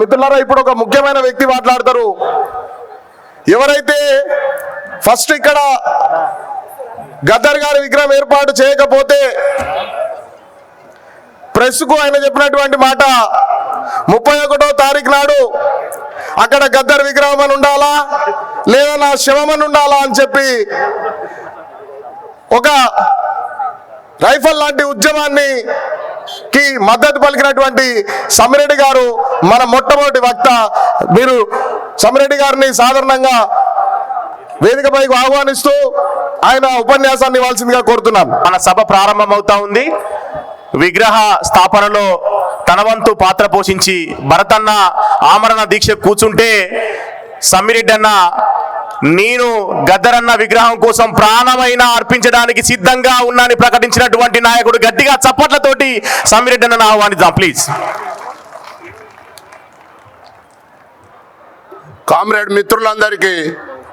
మిత్రులారా ఇప్పుడు ఒక ముఖ్యమైన వ్యక్తి మాట్లాడతారు. ఎవరైతే ఫస్ట్ ఇక్కడ గద్దర్ గారి విగ్రహం ఏర్పాటు చేయకపోతే ప్రెస్కు ఆయన చెప్పినటువంటి మాట ముప్పై ఒకటో తారీఖు నాడు అక్కడ గద్దర్ విగ్రహం అని ఉండాలా లేదా నా శవం అని ఉండాలా అని చెప్పి ఒక రైఫల్ లాంటి ఉద్యమాన్ని కి మద్దతు పలికినటువంటి సమరెడ్డి గారు మన మొట్టమొదటి వక్త. మీరు సమరెడ్డి గారిని సాధారణంగా వేదికపైకి ఆహ్వానిస్తూ ఆయన ఉపన్యాసాన్ని ఇవ్వాల్సిందిగా కోరుతున్నాను మన సభ ప్రారంభమవుతా ఉంది. విగ్రహ స్థాపనలో తనవంతు పాత్ర పోషించి భరతన్న ఆమరణ దీక్ష కూర్చుంటే సమ్మిరెడ్డి అన్న నేను గద్దరన్న విగ్రహం కోసం ప్రాణమైన అర్పించడానికి సిద్ధంగా ఉన్నానని ప్రకటించినటువంటి నాయకుడు గట్టిగా చప్పట్లతోటి సమ్మిరెడ్డి అన్న ఆహ్వానిద్దాం ప్లీజ్. కామ్రేడ్ మిత్రులందరికీ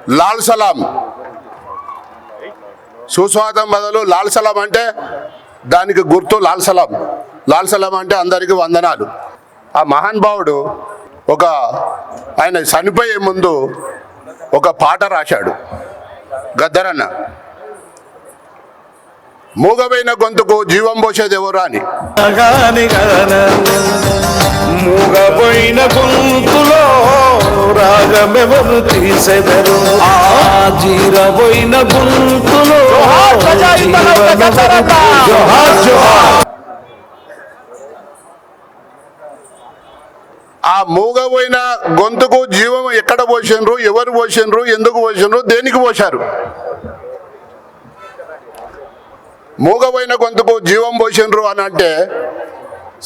లాల్ సలాం. సుస్వాగతం బదులు లాల్ సలాం అంటే దానికి గుర్తు లాల్ సలాం. లాల్ సలాం అంటే అందరికీ వందనాలు. ఆ మహానుభావుడు ఒక ఆయన చనిపోయే ముందు ఒక పాట రాశాడు. గద్దరన్న మూగమైన గొంతుకు జీవం పోసేది ఎవరు అని మూగపోయిన గొంతులో రాగమెవరు తీసెదరు? ఆ గొంతులో జోహార్ జోహార్! ఆ మూగపోయిన గొంతుకు జీవం ఎక్కడ పోసినరు ఎవరు పోసినరు ఎందుకు పోసినరు దేనికి పోశారు? మూగపోయిన గొంతుకు జీవం పోసినరు అని అంటే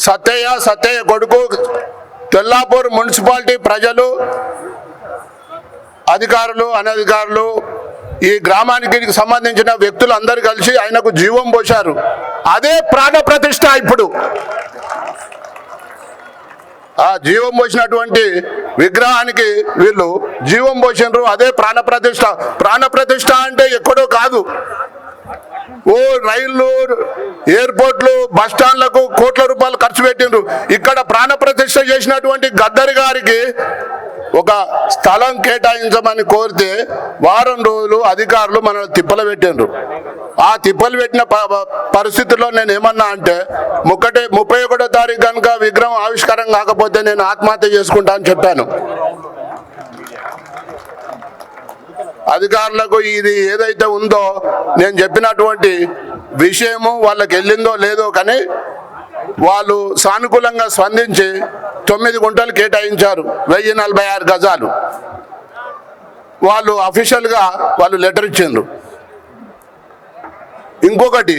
సత్తయ్య సత్తయ్య కొడుకు తెల్లాపూర్ మున్సిపాలిటీ ప్రజలు అధికారులు అనధికారులు ఈ గ్రామానికి సంబంధించిన వ్యక్తులు అందరు కలిసి ఆయనకు జీవం పోశారు. అదే ప్రాణ ప్రతిష్ట ఇప్పుడు. ఆ జీవం పోసినటువంటి విగ్రహానికి వీళ్ళు జీవం పోసినారు. అదే ప్రాణ ప్రతిష్ట. ప్రాణ ప్రతిష్ట అంటే ఎక్కడో కాదు. ఓ రైళ్ళు ఎయిర్పోర్ట్లు బస్ స్టాండ్లకు కోట్ల రూపాయలు ఖర్చు పెట్టిండ్రు. ఇక్కడ ప్రాణ ప్రతిష్ట చేసినటువంటి గద్దరి గారికి ఒక స్థలం కేటాయించమని కోరితే వారం రోజులు అధికారులు మనల్ని తిప్పలు పెట్టిండ్రు. ఆ తిప్పలు పెట్టిన ప- పరిస్థితుల్లో నేను ఏమన్నా అంటే ముక్కటి ముప్పై ఒకటో తారీఖు కనుక విగ్రహం ఆవిష్కారం కాకపోతే నేను ఆత్మహత్య చేసుకుంటా అని చెప్పాను. అధికారులకు ఇది ఏదైతే ఉందో నేను చెప్పినటువంటి విషయము వాళ్ళకి వెళ్ళిందో లేదో కానీ వాళ్ళు సానుకూలంగా స్పందించి తొమ్మిది గుంటలు కేటాయించారు వెయ్యి నలభై ఆరు గజాలు. వాళ్ళు అఫీషియల్గా వాళ్ళు లెటర్ ఇచ్చిండ్రు. ఇంకొకటి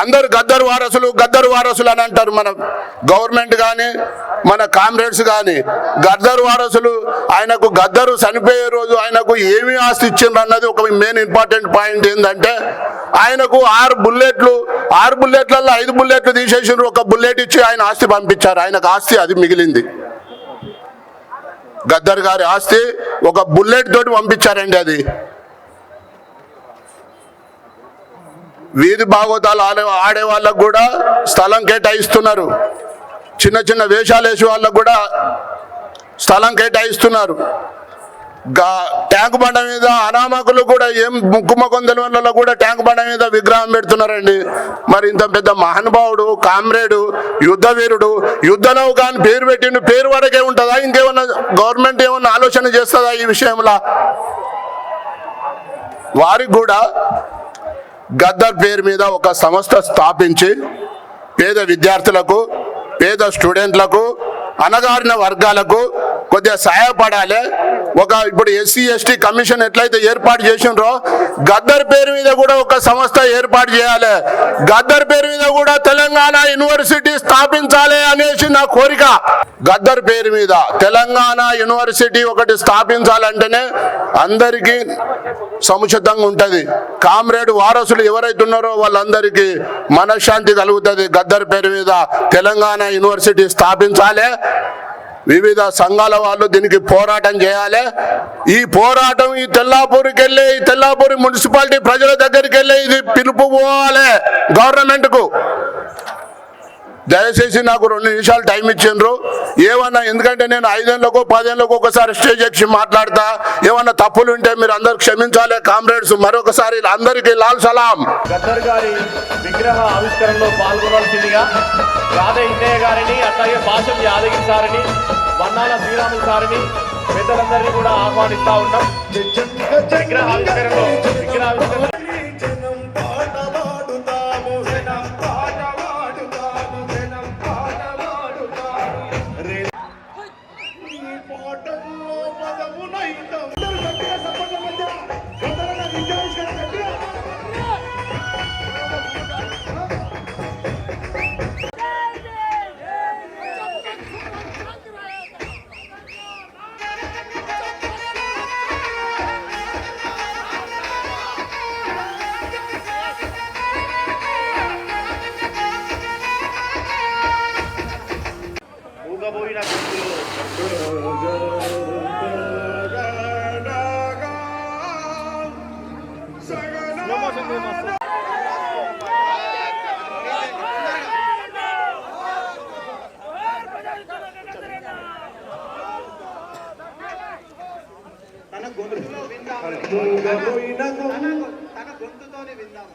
అందరు గద్దరు వారసులు గద్దరు వారసులు అని అంటారు మన గవర్నమెంట్ కానీ మన కామ్రేడ్స్ కానీ గద్దరు వారసులు ఆయనకు గద్దరు చనిపోయే రోజు ఆయనకు ఏమి ఆస్తి ఇచ్చిండ్రు అన్నది ఒక మెయిన్ ఇంపార్టెంట్ పాయింట్ ఏంటంటే ఆయనకు ఆరు బుల్లెట్లు ఆరు బుల్లెట్లలో ఐదు బుల్లెట్లు తీసేసిండ్రు. ఒక బుల్లెట్ ఇచ్చి ఆయన ఆస్తి పంపించారు. ఆయనకు ఆస్తి అది మిగిలింది. గద్దర్ గారి ఆస్తి ఒక బుల్లెట్ తోటి పంపించారండి అది. వీధి భాగవతాలు ఆడే ఆడే వాళ్ళకు కూడా స్థలం కేటాయిస్తున్నారు. చిన్న చిన్న వేషాలు వేసే వాళ్ళకు కూడా స్థలం కేటాయిస్తున్నారు. గా ట్యాంక్ బండ మీద అనామకులు కూడా ఏం ముక్కుమకొందల వల్ల కూడా ట్యాంక్ బండ మీద విగ్రహం పెడుతున్నారండి. మరి ఇంత పెద్ద మహానుభావుడు కామ్రేడు యుద్ధ వీరుడు యుద్ధ నౌక అని పేరు పెట్టిండు పేరు వరకే ఉంటుందా? ఇంకేమన్నా గవర్నమెంట్ ఏమన్నా ఆలోచన చేస్తుందా ఈ విషయంలో? వారికి కూడా గద్దర్ పేరు మీద ఒక సంస్థ స్థాపించి పేద విద్యార్థులకు పేద స్టూడెంట్లకు అనగారిన వర్గాలకు కొద్దిగా సహాయపడాలి. ఒక ఇప్పుడు ఎస్సీ ఎస్టీ కమిషన్ ఎట్లయితే ఏర్పాటు చేసిండ్రో గద్దర్ పేరు మీద కూడా ఒక సంస్థ ఏర్పాటు చేయాలి. గద్దర్ పేరు మీద కూడా తెలంగాణ యూనివర్సిటీ స్థాపించాలి అనేసి నా కోరిక. గద్దర్ పేరు మీద తెలంగాణ యూనివర్సిటీ ఒకటి స్థాపించాలంటేనే అందరికీ సముచితంగా ఉంటుంది. కామ్రేడ్ వారసులు ఎవరైతే ఉన్నారో వాళ్ళందరికీ మనశ్శాంతి కలుగుతుంది. గద్దర్ పేరు మీద తెలంగాణ యూనివర్సిటీ స్థాపించాలి. వివిధ సంఘాల వాళ్ళు దీనికి పోరాటం చేయాలి. ఈ పోరాటం ఈ తెల్లాపూర్కి వెళ్ళి ఈ తెల్లాపూరి మున్సిపాలిటీ ప్రజల దగ్గరికి వెళ్ళి ఇది పిలుపు పోవాలి గవర్నమెంట్కు. దయచేసి నాకు రెండు నిమిషాలు టైం ఇచ్చిండ్రు. ఏమన్నా ఎందుకంటే నేను ఐదేళ్ళకు పదేళ్ళకు ఒకసారి స్టేజ్ ఎక్కి మాట్లాడతా. ఏమన్నా తప్పులు ఉంటే మీరు అందరు క్షమించాలి కామ్రేడ్స్. మరొకసారి అందరికీ లాల్ సలాం. గద్దర్ గారి విగ్రహ ఆవిష్కరణలో పాల్గొనాల్సిందిగా యాదవ్ ఇన్నయ్య గారిని అట్లాగే భాషం యాదగిరి సారిని వన్నాల శ్రీరాములు సారిని పెద్దలందరినీ కూడా ఆహ్వానిస్తా ఉన్నాం. విగ్రహ ఆవిష్కరణలో ఊగబోయిన గుర్తులు తన గొంతులో విందాము